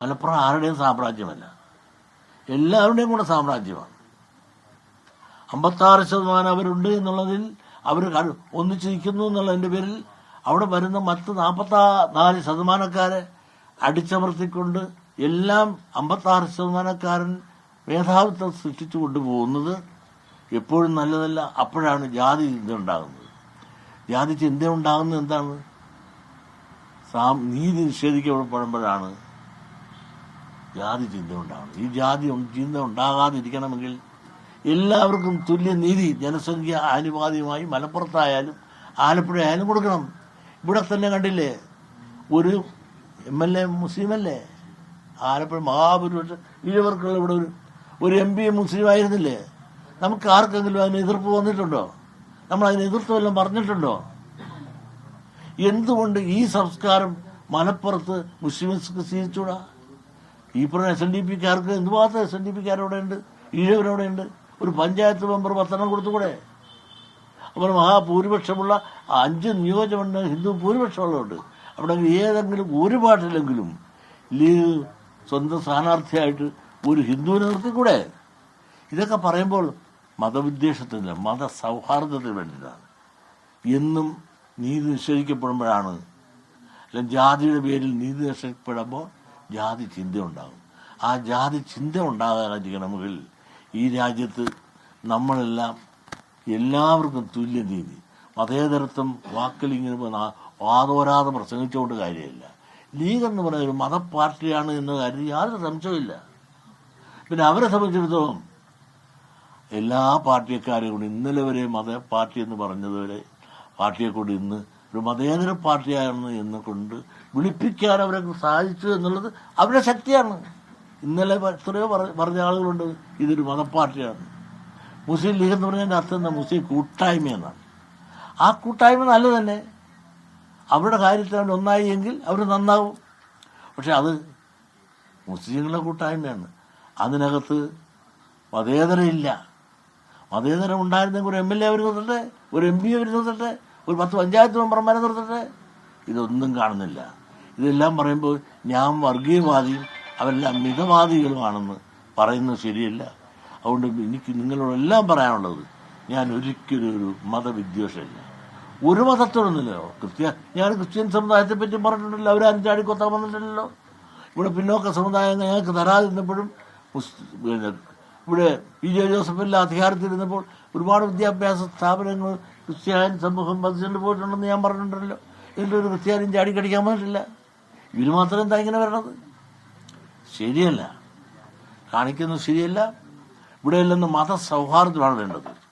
മലപ്പുറം ആരുടെയും സാമ്രാജ്യമല്ല. എല്ലാവരുടെയും കൂടെ സാമ്രാജ്യമാണ്. അമ്പത്താറ് ശതമാനം അവരുണ്ട് എന്നുള്ളതിൽ അവർ ഒന്നിച്ചു നിൽക്കുന്നു എന്നുള്ളതിന്റെ പേരിൽ അവിടെ വരുന്ന മറ്റ് നാൽപ്പത്താ നാല് ശതമാനക്കാരെ അടിച്ചമർത്തിക്കൊണ്ട് എല്ലാം അമ്പത്താറ് ശതമാനക്കാരൻ മേധാവിത്വം സൃഷ്ടിച്ചു കൊണ്ടുപോകുന്നത് എപ്പോഴും നല്ലതല്ല അപ്പോഴാണ് ജാതി ചിന്ത ഉണ്ടാകുന്നത് ജാതി ചിന്ത ഉണ്ടാകുന്നത് എന്താണ് നീതി നിഷേധിക്കപ്പെടുമ്പോഴാണ് ജാതി ചിന്ത ഉണ്ടാകണം ഈ ജാതി ചിന്ത ഉണ്ടാകാതിരിക്കണമെങ്കിൽ എല്ലാവർക്കും തുല്യ നീതി ജനസംഖ്യ ആനുപാതികമായി മലപ്പുറത്തായാലും ആലപ്പുഴ ആയാലും കൊടുക്കണം. ഇവിടെ തന്നെ കണ്ടില്ലേ ഒരു എം എൽ എ മുസ്ലിം അല്ലേ? ആലപ്പുഴ മഹാഭൂരിപക്ഷം ഇരുവർക്കുള്ള ഇവിടെ ഒരു ഒരു എം പി മുസ്ലിം ആയിരുന്നില്ലേ? നമുക്ക് ആർക്കെങ്കിലും അതിന് എതിർപ്പ് വന്നിട്ടുണ്ടോ? നമ്മൾ അതിന് എതിർത്ത് വല്ലതും പറഞ്ഞിട്ടുണ്ടോ? എന്തുകൊണ്ട് ഈ സംസ്കാരം മലപ്പുറത്ത് മുസ്ലിംസ് സ്വീകരിച്ചൂടാ ഈ പറഞ്ഞ എസ് എൻ ഡി പിക്കാർക്ക് എന്തുമാത്രം എസ് എൻ ഡി പിക്കാരവിടെ ഉണ്ട് ഈഴവരവിടെ ഒരു പഞ്ചായത്ത് മെമ്പർ പത്തെണ്ണം കൊടുത്തുകൂടെ? അപ്പോൾ മഹാഭൂരിപക്ഷമുള്ള അഞ്ച് നിയോജകമണ്ഡലം ഹിന്ദു ഭൂരിപക്ഷമുള്ളതുണ്ട് അവിടെ ഏതെങ്കിലും ഒരു പാട്ടിലെങ്കിലും ലീഗ് സ്വന്തം സ്ഥാനാർത്ഥിയായിട്ട് ഒരു ഹിന്ദുവിനെ നിർത്തിക്കൂടെ? ഇതൊക്കെ പറയുമ്പോൾ മതവിദ്വേഷത്തിന് മത സൗഹാർദ്ദത്തിന് വേണ്ടിയിട്ടാണ്. എന്നും നീതി നിഷേധിക്കപ്പെടുമ്പോഴാണ്. അല്ലെങ്കിൽ ജാതിയുടെ പേരിൽ നീതി നിഷേധിക്കപ്പെടുമ്പോൾ ജാതി ചിന്ത ഉണ്ടാകും ആ ജാതി ചിന്ത ഉണ്ടാകാതിരിക്കണമെങ്കിൽ ഈ രാജ്യത്ത് നമ്മളെല്ലാം എല്ലാവർക്കും തുല്യനീതി മതേതരത്വം വാക്കിലിങ്ങനെ വാദോരാതെ പ്രസംഗിച്ചുകൊണ്ട് കാര്യമില്ല. ലീഗ് എന്ന് പറയുന്ന ഒരു മതപാർട്ടിയാണ് എന്ന കാര്യത്തിൽ യാതൊരു സംശയമില്ല പിന്നെ അവരെ സംബന്ധിച്ചിടത്തോളം എല്ലാ പാർട്ടിക്കാരെയും കൊണ്ട് ഇന്നലെ വരെ മത പാർട്ടി എന്ന് പറഞ്ഞതുവരെ പാർട്ടിയെ കൊണ്ട് ഇന്ന് ഒരു മതേതര പാർട്ടിയാണ് എന്ന് കൊണ്ട് വിളിപ്പിക്കാൻ അവരെ സാധിച്ചു എന്നുള്ളത് അവരുടെ ശക്തിയാണ്. ഇന്നലെ എത്രയോ പറ- പറഞ്ഞ ആളുകളുണ്ട് ഇതൊരു മതപ്പാർട്ടിയാണ്. മുസ്ലിം ലീഗ് എന്ന് പറഞ്ഞതിന്റെ അർത്ഥം എന്താ? മുസ്ലിം കൂട്ടായ്മ എന്നാണ് ആ കൂട്ടായ്മ നല്ല തന്നെ അവരുടെ കാര്യത്തിൽ അവർ ഒന്നായി എങ്കിൽ അവർ നന്നാവും. പക്ഷെ അത് മുസ്ലിങ്ങളുടെ കൂട്ടായ്മയാണ്. അതിനകത്ത് മതേതരമില്ല. മതേതരം ഉണ്ടായിരുന്നെങ്കിൽ ഒരു എം എൽ എ അവർ നിർത്തട്ടെ ഒരു എം പി അവർ നിർത്തട്ടെ ഒരു പത്ത് പഞ്ചായത്ത് മെമ്പർമാരെ നിർത്തട്ടെ? ഇതൊന്നും കാണുന്നില്ല. ഇതെല്ലാം പറയുമ്പോൾ ഞാൻ വർഗീയവാദിയും അവരെല്ലാം മിതവാദികളുമാണെന്ന് പറയുന്നത് ശരിയല്ല. അതുകൊണ്ട് എനിക്ക് നിങ്ങളോടെല്ലാം പറയാനുള്ളത് ഞാൻ ഒരിക്കലും ഒരു മതവിദ്വേഷമില്ല. ഒരു മതത്തോടൊന്നുമില്ലല്ലോ ക്രിസ്ത്യ ഞാൻ ക്രിസ്ത്യൻ സമുദായത്തെ പറ്റി പറഞ്ഞിട്ടുണ്ടല്ലോ. അഞ്ചാടി കൊത്താൻ വന്നിട്ടില്ലല്ലോ. ഇവിടെ പിന്നോക്ക സമുദായം ഞങ്ങൾക്ക് തരാതിരുന്നപ്പോഴും ഇവിടെ പി ജെ ജോസഫില്ല അധികാരത്തിലിരുന്നപ്പോൾ ഒരുപാട് വിദ്യാഭ്യാസ സ്ഥാപനങ്ങൾ ക്രിസ്ത്യാനി സമൂഹം വധിച്ചുകൊണ്ട് പോയിട്ടുണ്ടെന്ന് ഞാൻ പറഞ്ഞിട്ടുണ്ടല്ലോ. വെഷ്യൻ ചാടി കടിക്കാൻ പറ്റില്ല ഇവർ മാത്രം എന്താ ഇങ്ങനെ വരണത്? ശരിയല്ല. കാണിക്കുന്നത് ശരിയല്ല. ഇവിടെ മത മതസൗഹാർദ്ദമാണ് വേണ്ടത്.